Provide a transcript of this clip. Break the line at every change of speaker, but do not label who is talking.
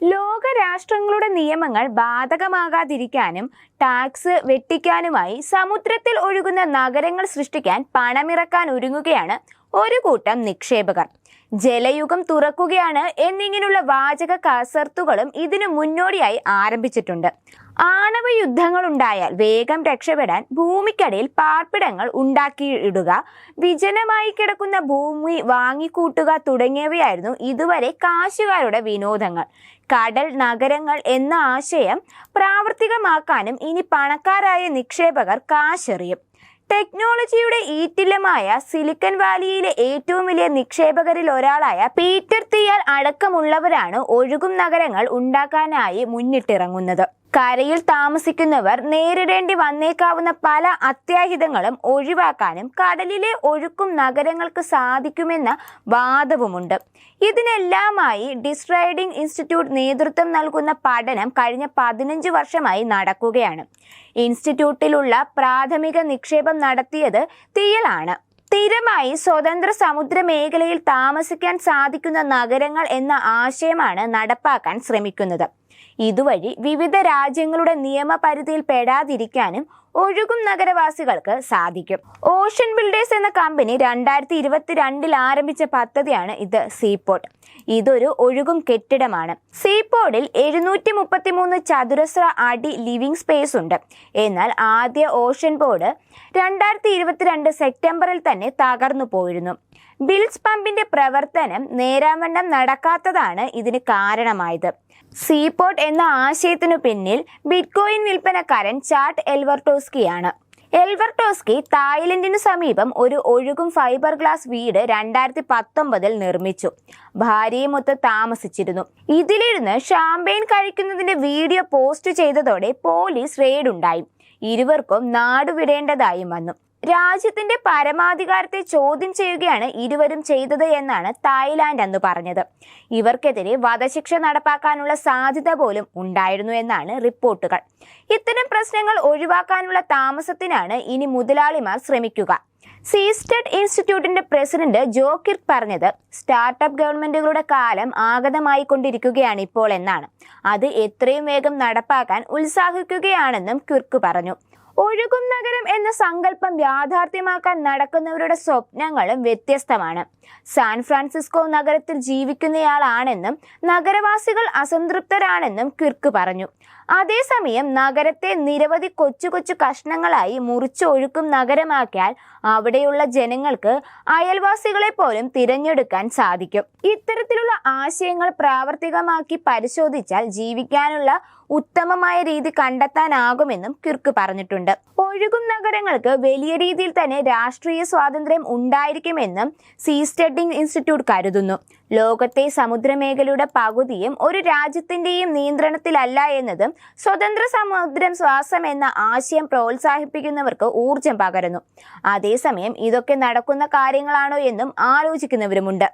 ലോകരാഷ്ട്രങ്ങളുടെ നിയമങ്ങൾ ബാധകമാകാതിരിക്കാനും ടാക്സ് വെട്ടിക്കാനുമായി സമുദ്രത്തിൽ ഒഴുകുന്ന നഗരങ്ങൾ സൃഷ്ടിക്കാൻ പണമിറക്കാൻ ഒരുങ്ങുകയാണ് ഒരു കൂട്ടം നിക്ഷേപകർ. ജലയുഗം തുറക്കുകയാണ് എന്നിങ്ങനെയുള്ള വാചക കസർത്തുകളും ഇതിനു മുന്നോടിയായി ആരംഭിച്ചിട്ടുണ്ട്. ആണവ യുദ്ധങ്ങൾ ഉണ്ടായാൽ വേഗം രക്ഷപ്പെടാൻ ഭൂമിക്കടിയിൽ പാർപ്പിടങ്ങൾ ഉണ്ടാക്കിയിടുക വിജനമായി കിടക്കുന്ന ഭൂമി വാങ്ങിക്കൂട്ടുക തുടങ്ങിയവയായിരുന്നു ഇതുവരെ കാശുകാരുടെ വിനോദങ്ങൾ. കടൽ നഗരങ്ങൾ എന്ന ആശയം പ്രാവർത്തികമാക്കാനും ഇനി പണക്കാരായ നിക്ഷേപകർ കാശെറിയും. ടെക്നോളജിയുടെ ഈറ്റില്ലമായ സിലിക്കൺ വാലിയിലെ ഏറ്റവും വലിയ നിക്ഷേപകരിൽ ഒരാളായ പീറ്റർ തിയാൽ അടക്കമുള്ളവരാണ് ഒഴുകും നഗരങ്ങൾ ഉണ്ടാക്കാനായി മുന്നിട്ടിറങ്ങുന്നത്. കരയിൽ താമസിക്കുന്നവർ നേരിടേണ്ടി വന്നേക്കാവുന്ന പല അത്യാഹിതങ്ങളും ഒഴിവാക്കാനും കടലിലെ ഒഴുക്കും നഗരങ്ങൾക്ക് സാധിക്കുമെന്ന വാദവുമുണ്ട്. ഇതിനെല്ലാമായി ഡിസ്റൈഡിംഗ് ഇൻസ്റ്റിറ്റ്യൂട്ട് നേതൃത്വം നൽകുന്ന പഠനം കഴിഞ്ഞ പതിനഞ്ച് വർഷമായി നടക്കുകയാണ്. ഇൻസ്റ്റിറ്റ്യൂട്ടിലുള്ള പ്രാഥമിക നിക്ഷേപം നടത്തിയത് തീയലാണ്. സ്ഥിരമായി സ്വതന്ത്ര സമുദ്ര മേഖലയിൽ താമസിക്കാൻ സാധിക്കുന്ന നഗരങ്ങൾ എന്ന ആശയമാണ് നടപ്പാക്കാൻ ശ്രമിക്കുന്നത്. ഇതുവഴി വിവിധ രാജ്യങ്ങളുടെ നിയമപരിധിയിൽ പെടാതിരിക്കാനും ഒഴുകും നഗരവാസികൾക്ക് സാധിക്കും. ഓഷ്യൻ ബിൽഡേഴ്സ് എന്ന കമ്പനി രണ്ടായിരത്തി ഇരുപത്തിരണ്ടിൽ ആരംഭിച്ച പദ്ധതിയാണ് ഇത് സീപോർട്ട് ഇതൊരു ഒഴുകും കെട്ടിടമാണ്. സീപോർട്ടിൽ എഴുന്നൂറ്റി മുപ്പത്തി മൂന്ന് ചതുരശ്ര അടി ലിവിംഗ് സ്പേസ് ഉണ്ട്. എന്നാൽ ആദ്യ ഓഷ്യൻ ബോർഡ് രണ്ടായിരത്തി ഇരുപത്തിരണ്ട് സെപ്റ്റംബറിൽ തന്നെ തകർന്നു പോയിരുന്നു. ബിൽസ് പമ്പിന്റെ പ്രവർത്തനം നേരാവണ്ണം നടക്കാത്തതാണ് ഇതിന് കാരണമായത്. സീപോർട്ട് എന്ന ആശയത്തിനു പിന്നിൽ ബിറ്റ്കോയിൻ വിൽപ്പനക്കാരൻ ചാട്ട് എൽവർട്ടോസ്കിയാണ്. എൽവർട്ടോസ്കി തായ്ലൻഡിനു സമീപം ഒരു ഒഴുകും ഫൈബർ ഗ്ലാസ് വീട് രണ്ടായിരത്തി പത്തൊമ്പതിൽ നിർമ്മിച്ചു ഭാര്യയുമൊത്ത് താമസിച്ചിരുന്നു. ഇതിലിരുന്ന് ഷാമ്പെയിൻ കഴിക്കുന്നതിന്റെ വീഡിയോ പോസ്റ്റ് ചെയ്തതോടെ പോലീസ് റെയ്ഡ് ഉണ്ടായി ഇരുവർക്കും നാടുവിടേണ്ടതായും വന്നു. രാജ്യത്തിന്റെ പരമാധികാരത്തെ ചോദ്യം ചെയ്യുകയാണ് ഇരുവരും ചെയ്തത് എന്നാണ് തായ്ലാന്റ് അന്ന് പറഞ്ഞത്. ഇവർക്കെതിരെ വധശിക്ഷ നടപ്പാക്കാനുള്ള സാധ്യത പോലും ഉണ്ടായിരുന്നു എന്നാണ് റിപ്പോർട്ടുകൾ. ഇത്തരം പ്രശ്നങ്ങൾ ഒഴിവാക്കാനുള്ള താമസത്തിനാണ് ഇനി മുതലാളിമാർ ശ്രമിക്കുക. സീസ്റ്റഡ് ഇൻസ്റ്റിറ്റ്യൂട്ടിന്റെ പ്രസിഡന്റ് ജോ കിർക്ക് പറഞ്ഞത് സ്റ്റാർട്ടപ്പ് ഗവൺമെന്റുകളുടെ കാലം ആഗതമായി കൊണ്ടിരിക്കുകയാണ് ഇപ്പോൾ എന്നാണ്. അത് എത്രയും വേഗം നടപ്പാക്കാൻ ഉത്സാഹിക്കുകയാണെന്നും കിർക്ക് പറഞ്ഞു. ഒഴുകും നഗരം എന്ന സങ്കല്പം യാഥാർത്ഥ്യമാക്കാൻ നടക്കുന്നവരുടെ സ്വപ്നങ്ങളും വ്യത്യസ്തമാണ്. സാൻ ഫ്രാൻസിസ്കോ നഗരത്തിൽ ജീവിക്കുന്നയാളാണെന്നും നഗരവാസികൾ അസംതൃപ്തരാണെന്നും കിർക്ക് പറഞ്ഞു. അതേസമയം നഗരത്തെ നിരവധി കൊച്ചു കൊച്ചു കഷ്ണങ്ങളായി മുറിച്ചൊഴുക്കും നഗരമാക്കിയാൽ അവിടെയുള്ള ജനങ്ങൾക്ക് അയൽവാസികളെ പോലും തിരഞ്ഞെടുക്കാൻ സാധിക്കും. ഇത്തരത്തിലുള്ള ആശയങ്ങൾ പ്രാവർത്തികമാക്കി പരിശോധിച്ചാൽ ജീവിക്കാനുള്ള ഉത്തമമായ രീതി കണ്ടെത്താനാകുമെന്നും കിർക്ക് പറഞ്ഞിട്ടുണ്ട്. ഒഴുകും നഗരങ്ങൾക്ക് വലിയ രീതിയിൽ തന്നെ രാഷ്ട്രീയ സ്വാതന്ത്ര്യം ഉണ്ടായിരിക്കുമെന്നും സീസ്റ്റഡിംഗ് ഇൻസ്റ്റിറ്റ്യൂട്ട് കരുതുന്നു. ലോകത്തെ സമുദ്രമേഖലയുടെ പകുതിയും ഒരു രാജ്യത്തിന്റെയും നിയന്ത്രണത്തിലല്ല എന്നതും സ്വതന്ത്ര സമുദ്രം ശ്വാസം എന്ന ആശയം പ്രോത്സാഹിപ്പിക്കുന്നവർക്ക് ഊർജം പകരുന്നു. അതേസമയം ഇതൊക്കെ നടക്കുന്ന കാര്യങ്ങളാണോ എന്നും ആലോചിക്കുന്നവരുമുണ്ട്.